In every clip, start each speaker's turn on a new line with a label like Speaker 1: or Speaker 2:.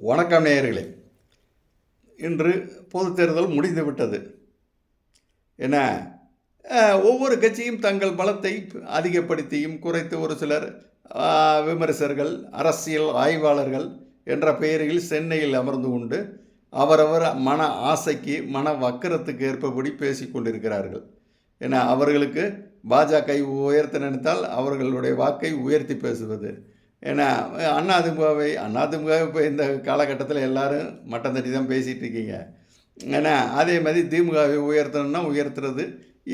Speaker 1: வணக்கம் நேயர்களே. இன்று பொதுத் தேர்தல் முடிந்துவிட்டது. என்ன என ஒவ்வொரு கட்சியும் தங்கள் பலத்தை அதிகப்படுத்தியும் குறைத்து ஒரு சிலர் விமர்சகர்கள் அரசியல் ஆய்வாளர்கள் என்ற பெயரில் சென்னையில் அமர்ந்து கொண்டு அவரவர் மன ஆசைக்கு மன வக்கரத்துக்கு ஏற்பபடி பேசிக் கொண்டிருக்கிறார்கள். என அவர்களுக்கு பாஜக உயர்த்த நினைத்தால் அவர்களுடைய வாக்கை உயர்த்தி பேசுவது ஏன்னா அதிமுகவை அதிமுக இப்போ இந்த காலகட்டத்தில் எல்லாரும் மட்டம் தட்டி தான் பேசிகிட்டு இருக்கீங்க. ஏன்னா அதே மாதிரி திமுகவை உயர்த்தணும்னா உயர்த்துறது.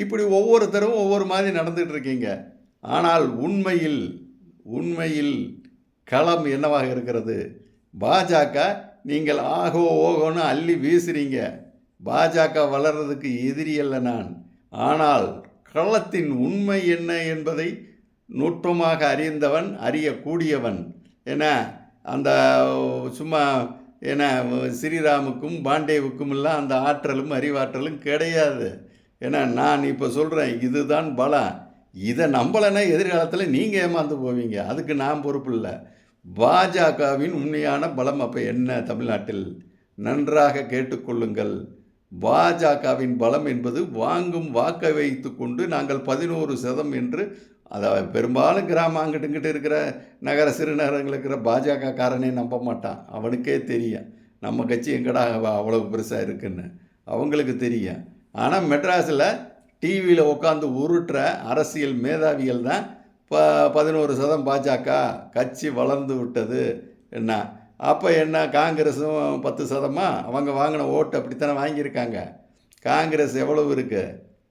Speaker 1: இப்படி ஒவ்வொருத்தரும் ஒவ்வொரு மாதிரி நடந்துகிட்டு இருக்கீங்க. ஆனால் உண்மையில் உண்மையில் களம் என்னவாக இருக்கிறது? பாஜக நீங்கள் ஆகோ ஓகோன்னு அள்ளி வீசுறீங்க. பாஜக வளர்றதுக்கு எதிரி அல்ல நான். ஆனால் களத்தின் உண்மை என்ன என்பதை நுட்பமாக அறிந்தவன் அறியக்கூடியவன் என அந்த சும்மா என ஸ்ரீராமுக்கும் பாண்டேவுக்கும் எல்லாம் அந்த ஆற்றலும் அறிவாற்றலும் கிடையாது. ஏன்னா நான் இப்போ சொல்கிறேன் இதுதான் பலம் இதை நம்பலைன்னா எதிர்காலத்தில் நீங்கள் ஏமாந்து போவீங்க. அதுக்கு நான் பொறுப்பு இல்லை. பாஜகவின் உண்மையான பலம் அப்போ என்ன தமிழ்நாட்டில்? நன்றாக கேட்டுக்கொள்ளுங்கள் பாஜகவின் பலம் என்பது வாங்கும் வாக்கை வைத்து கொண்டு நாங்கள் பதினோரு சதம் என்று அதாவது பெரும்பாலும் கிராமம் அங்கிட்டு இருக்கிற நகர சிறுநகரங்கள் இருக்கிற பாஜக காரனே நம்ப மாட்டான். அவனுக்கே தெரியும். நம்ம கட்சி எங்கடா அவ்வளோ பெருசாக இருக்குன்னு. அவங்களுக்கு தெரியும். ஆனால் மெட்ராஸில் டிவியில் உட்காந்து உருட்டுற அரசியல் மேதாவிகள் தான் ப பதினோரு சதம் பாஜக கட்சி வளர்ந்து விட்டது. என்ன? அப்போ என்ன? காங்கிரஸும் பத்து சதமாக அவங்க வாங்கின ஓட்டு அப்படித்தானே வாங்கியிருக்காங்க. காங்கிரஸ் எவ்வளவு இருக்குது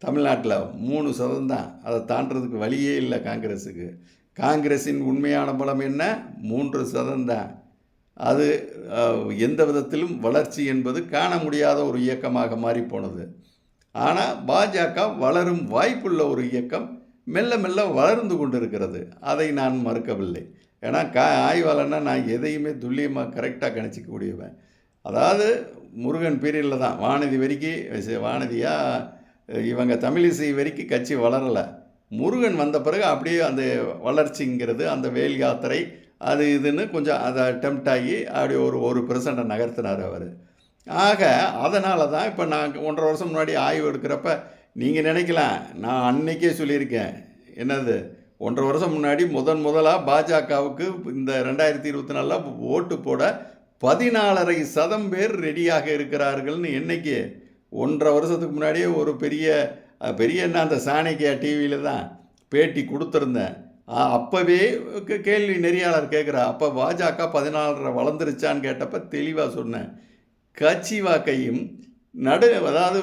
Speaker 1: தமிழ்நாட்டில் மூணு சதம் தான் அதை தாண்டுறதுக்கு வழியே இல்லை காங்கிரஸுக்கு. காங்கிரஸின் உண்மையான பலம் என்ன? மூன்று சதம் தான் அது எந்த விதத்திலும் வளர்ச்சி என்பது காண முடியாத ஒரு இயக்கமாக மாறி போனது ஆனால் பாஜக வளரும் வாய்ப்புள்ள ஒரு இயக்கம் மெல்ல மெல்ல வளர்ந்து கொண்டிருக்கிறது. அதை நான் மறுக்கவில்லை. ஏன்னா கா ஆய்வாளர்னா நான் எதையுமே துல்லியமாக கரெக்டாக கணிச்சிக்கக்கூடியவன். அதாவது முருகன் பீரியடில் தான். வானதி வரைக்கும் வானதியாக இவங்க தமிழிசை வரைக்கும் கட்சி வளரலை. முருகன் வந்த பிறகு அப்படியே அந்த வளர்ச்சிங்கிறது அந்த வேல் யாத்திரை அது இதுன்னு கொஞ்சம் அதை டெம்ட் ஆகி அப்படியே ஒரு ஒரு பெர்சண்ட்டை நகர்த்தினார் அவர். ஆக அதனால தான் இப்போ நான் ஒன்றரை வருஷம் முன்னாடி ஆய்வு எடுக்கிறப்ப நீங்கள் நினைக்கலாம் நான் அன்னைக்கே சொல்லியிருக்கேன். என்னது? ஒன்றரை வருஷம் முன்னாடி முதன் முதலாக பாஜகவுக்கு இந்த ரெண்டாயிரத்தி இருபத்தி நாலில் ஓட்டு போட பதினாலரை சதம் பேர் ரெடியாக இருக்கிறார்கள்னு என்றைக்கு ஒன்றரை வருஷத்துக்கு முன்னாடியே ஒரு பெரிய பெரிய என்ன அந்த சாணக்கியா டிவியில் தான் பேட்டி கொடுத்துருந்தேன். அப்போவே கேள்வி நெறியாளர் கேட்குறா அப்போ பாஜக பதினாலரை வளர்ந்துருச்சான்னு கேட்டப்ப தெளிவாக சொன்னேன். கட்சி வாக்கையும் நடு அதாவது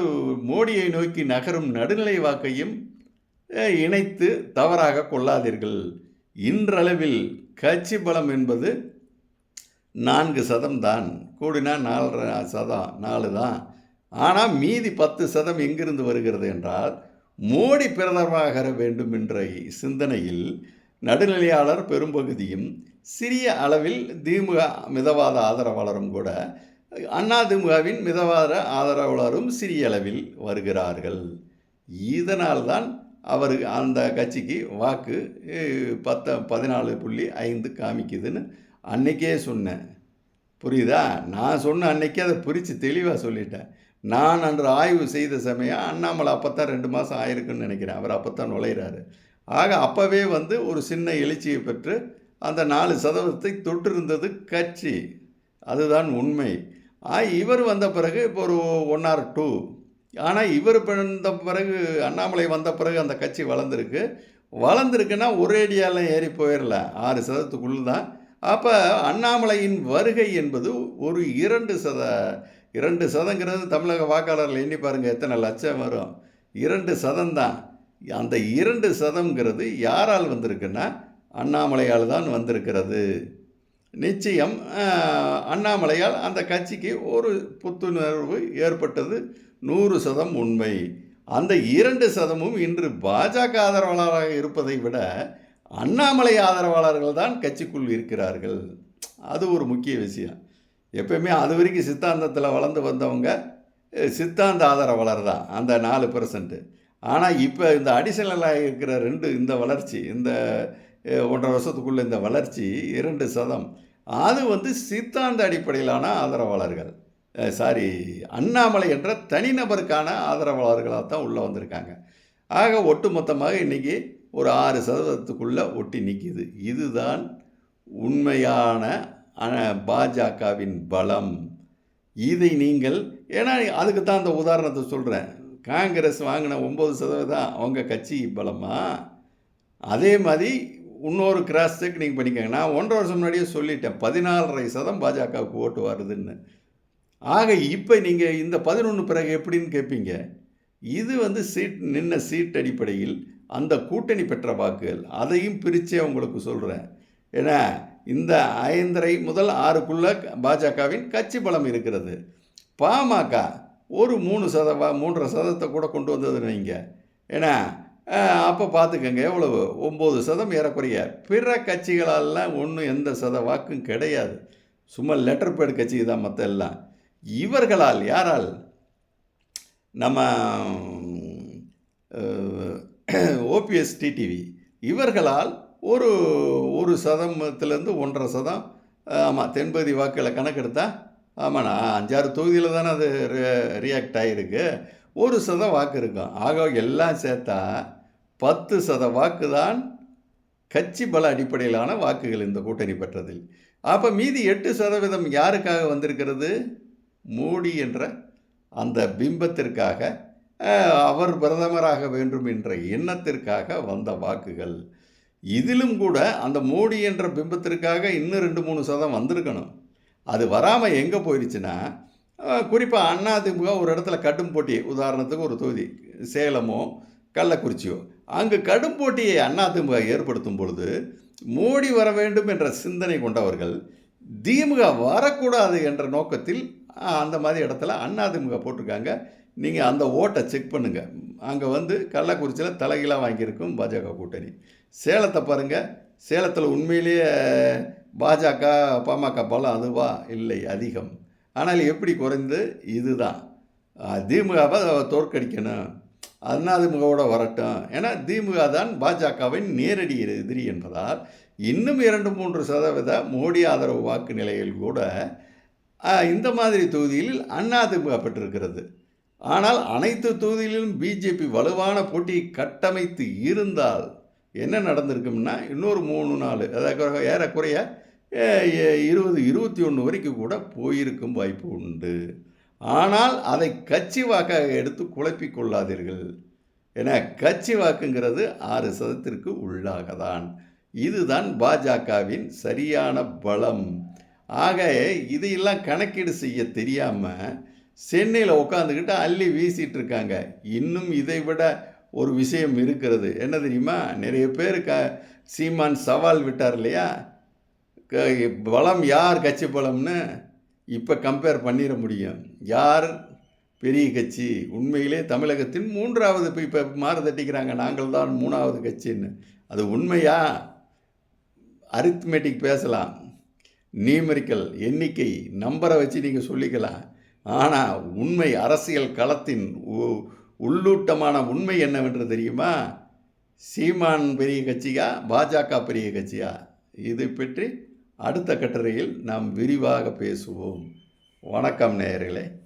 Speaker 1: மோடியை நோக்கி நகரும் நடுநிலை வாக்கையும் இணைத்து தவறாக கொள்ளாதீர்கள். இன்றளவில் கட்சி பலம் என்பது நான்கு சதம் தான். கூடினா நாலரை சதம் நாலு தான். ஆனால் மீதி பத்து சதம் எங்கிருந்து வருகிறது என்றால் மோடி பிரதமராக வேண்டும் என்ற சிந்தனையில் நடுநிலையாளர் பெரும்பகுதியும் சிறிய அளவில் திமுக மிதவாத ஆதரவாளரும் கூட அண்ணா திமுகவின் மிதவாத ஆதரவாளரும் சிறிய அளவில் வருகிறார்கள். இதனால்தான் அவர் அந்த கட்சிக்கு வாக்கு பத்த பதினாலு புள்ளி ஐந்து காமிக்குதுன்னு அன்னைக்கே சொன்னேன். புரியுதா? நான் சொன்ன அன்னைக்கே அதை பிரித்து தெளிவாக சொல்லிட்டேன். நான் அன்று ஆய்வு செய்த சமயம் அண்ணாமலை அப்போ தான் ரெண்டு மாதம் ஆயிருக்குன்னு நினைக்கிறேன். அவர் அப்போ தான் நுழையிறாரு. ஆக அப்போவே வந்து ஒரு சின்ன எழுச்சியை பெற்று அந்த நாலு சதவீதத்தை தொட்டிருந்தது கட்சி. அதுதான் உண்மை. ஆ இவர் வந்த பிறகு இப்போ ஒரு ஒன் ஆர் டூ ஆனால் இவர் பிறந்த பிறகு அண்ணாமலை வந்த பிறகு அந்த கட்சி வளர்ந்துருக்கு. வளர்ந்துருக்குன்னா ஒரேடியாலாம் ஏறி போயிடல ஆறு சதவீதத்துக்குள்ளே தான் அப்போ அண்ணாமலையின் வருகை என்பது ஒரு இரண்டு சத இரண்டு சதங்கிறது தமிழக வாக்காளர்கள் எண்ணி பாருங்கள் எத்தனை லட்சம் வரும். இரண்டு சதம் தான் அந்த இரண்டு சதங்கிறது யாரால் வந்திருக்குன்னா அண்ணாமலையால் தான் வந்திருக்கிறது. நிச்சயம் அண்ணாமலையால் அந்த கட்சிக்கு ஒரு புத்துணர்வு ஏற்பட்டது. நூறு சதம் உண்மை. அந்த இரண்டு சதமும் இன்று பாஜக ஆதரவாளராக இருப்பதை விட அண்ணாமலை ஆதரவாளர்கள் தான் கட்சிக்குள் இருக்கிறார்கள். அது ஒரு முக்கிய விஷயம். எப்பயுமே அது வரைக்கும் சித்தாந்தத்தில் வளர்ந்து வந்தவங்க சித்தாந்த ஆதரவாளர் தான் அந்த நாலு பெர்சன்ட்டு ஆனால் இப்போ இந்த அடிஷனலாக இருக்கிற ரெண்டு இந்த வளர்ச்சி இந்த ஒன்றரை வருஷத்துக்குள்ளே இந்த வளர்ச்சி இரண்டு சதம். அது வந்து சித்தாந்த அடிப்படையிலான ஆதரவாளர்கள் சாரி அண்ணாமலை என்ற தனிநபருக்கான ஆதரவாளர்களாக தான் உள்ளே வந்திருக்காங்க. ஆக ஒட்டுமொத்தமாக இன்றைக்கி ஒரு ஆறு சதவீதத்துக்குள்ளே ஒட்டி நிற்கிது இதுதான் உண்மையான பாஜகவின் பலம் இதை நீங்கள் ஏன்னா அதுக்கு தான் அந்த உதாரணத்தை சொல்கிறேன் காங்கிரஸ் வாங்கின ஒம்பது சதவீதம் அவங்க கட்சி பலமா? அதே மாதிரி இன்னொரு கிராஸ் செக் நீங்கள் பண்ணிக்கோங்க. நான் ஒன்றரை வருஷம் முன்னாடியே சொல்லிட்டேன் பதினாலரை சதம் பாஜகவுக்கு ஓட்டு வருதுன்னு. ஆக இப்போ நீங்கள் இந்த பதினொன்று பிறகு எப்படின்னு கேட்பீங்க இது வந்து சீட் நின்ன சீட் அடிப்படையில் அந்த கூட்டணி பெற்ற வாக்குகள் அதையும் பிரித்தே உங்களுக்கு சொல்கிறேன் ஏன்னா இந்த ஐந்தரை முதல் ஆறுக்குள்ள பாஜகவின் கட்சி பலம் இருக்கிறது. பாமக ஒரு மூணு சதவா மூன்றரை சதத்தை கூட கொண்டு வந்தது வைங்க. ஏன்னா அப்போ பார்த்துக்கங்க எவ்வளவு? ஒம்பது சதம் ஏறக்குறைய. பிற கட்சிகளெல்லாம் ஒன்றும் எந்த சத வாக்கும் கிடையாது. சும்மா லெட்டர் பேட் கட்சி தான் மற்ற எல்லாம். இவர்களால் யாரால்? நம்ம ஓபிஎஸ் டிடிவி இவர்களால் ஒரு ஒரு சதமத்திலேருந்து ஒன்றரை சதம் ஆமாம் தென்பகுதி வாக்கில் கணக்கெடுத்தா ஆமாண்ணா அஞ்சாறு தொகுதியில் தானே அது ரியாக்ட் ஆகிருக்கு ஒரு சதம் வாக்கு இருக்கும். ஆக எல்லாம் சேர்த்தா பத்து சத வாக்கு தான் கட்சி பல அடிப்படையிலான வாக்குகள் இந்த கூட்டணி பெற்றதில். அப்போ மீதி எட்டு சதவீதம் யாருக்காக வந்திருக்கிறது? மோடி என்ற அந்த பிம்பத்திற்காக அவர் பிரதமராக வேண்டும் என்ற எண்ணத்திற்காக வந்த வாக்குகள். இதிலும் கூட அந்த மோடி என்ற பிம்பத்திற்காக இன்னும் ரெண்டு மூணு சதம் வந்திருக்கணும். அது வராமல் எங்கே போயிடுச்சுன்னா குறிப்பாக அண்ணாதிமுக ஒரு இடத்துல கடும் போட்டி உதாரணத்துக்கு ஒரு தொகுதி சேலமோ கள்ளக்குறிச்சியோ. அங்கு கடும் போட்டியை அதிமுக ஏற்படுத்தும் பொழுது மோடி வர வேண்டும் என்ற சிந்தனை கொண்டவர்கள் திமுக வரக்கூடாது என்ற நோக்கத்தில் அந்த மாதிரி இடத்துல அதிமுக போட்டிருக்காங்க. நீங்கள் அந்த ஓட்டை செக் பண்ணுங்கள் அங்கே வந்து கள்ளக்குறிச்சியில் தலைகீழாக வாங்கியிருக்கும் பாஜக கூட்டணி. சேலத்தை பாருங்கள் சேலத்தில் உண்மையிலேயே பாஜக பாமக பலம் அதுவா? இல்லை அதிகம். ஆனால் எப்படி குறைந்து? இதுதான். திமுகவை தோற்கடிக்கணும். அதிமுகவோட வரட்டும். ஏன்னா திமுக தான் பாஜகவின் நேரடி எதிரி என்பதால் இன்னும் இரண்டு மூன்று சதவீத மோடி ஆதரவு வாக்கு நிலையில் கூட இந்த மாதிரி தொகுதியில் அதிமுக பெற்றிருக்கிறது. ஆனால் அனைத்து தொகுதிகளிலும் பிஜேபி வலுவான போட்டியை கட்டமைத்து இருந்தால் என்ன நடந்திருக்கும்னா இன்னொரு மூணு நாள் அதாவது ஏறக்குறைய இருபது இருபத்தி ஒன்று வரைக்கும் கூட போயிருக்கும் வாய்ப்பு உண்டு. ஆனால் அதை கட்சி வாக்காக எடுத்து குழப்பிக் கொள்ளாதீர்கள். என கட்சி வாக்குங்கிறது ஆறு சதத்திற்கு உள்ளாக தான் இதுதான் பாஜகவின் சரியான பலம். ஆக இதையெல்லாம் கணக்கீடு செய்ய தெரியாமல் சென்னையில் உட்காந்துக்கிட்டு அள்ளி வீசிகிட்டு இருக்காங்க இன்னும் இதை விட ஒரு விஷயம் இருக்கிறது. என்ன தெரியுமா? நிறைய பேர் க சீமான் சவால் விட்டார் இல்லையா? க- பலம் யார் கட்சி பலம்னு இப்போ கம்பேர் பண்ணிட முடியும். யார் பெரிய கட்சி? உண்மையிலே தமிழகத்தின் மூன்றாவது இப்போ இப்போ மாறு தட்டிக்கிறாங்க. நாங்கள் தான் மூணாவது கட்சின்னு. அது உண்மையா? அரித்மெட்டிக் பேசலாம். நியூமெரிக்கல் எண்ணிக்கை நம்பரை வச்சு நீங்கள் சொல்லிக்கலாம். ஆனால் உண்மை அரசியல் களத்தின் உ- உள்ளூட்டமான உண்மை என்னவென்று தெரியுமா? சீமான் பெரிய கட்சியா பாஜக பெரிய கட்சியா? இது பற்றி அடுத்த கட்டுரையில் நாம் விரிவாக பேசுவோம். வணக்கம் நேயர்களே.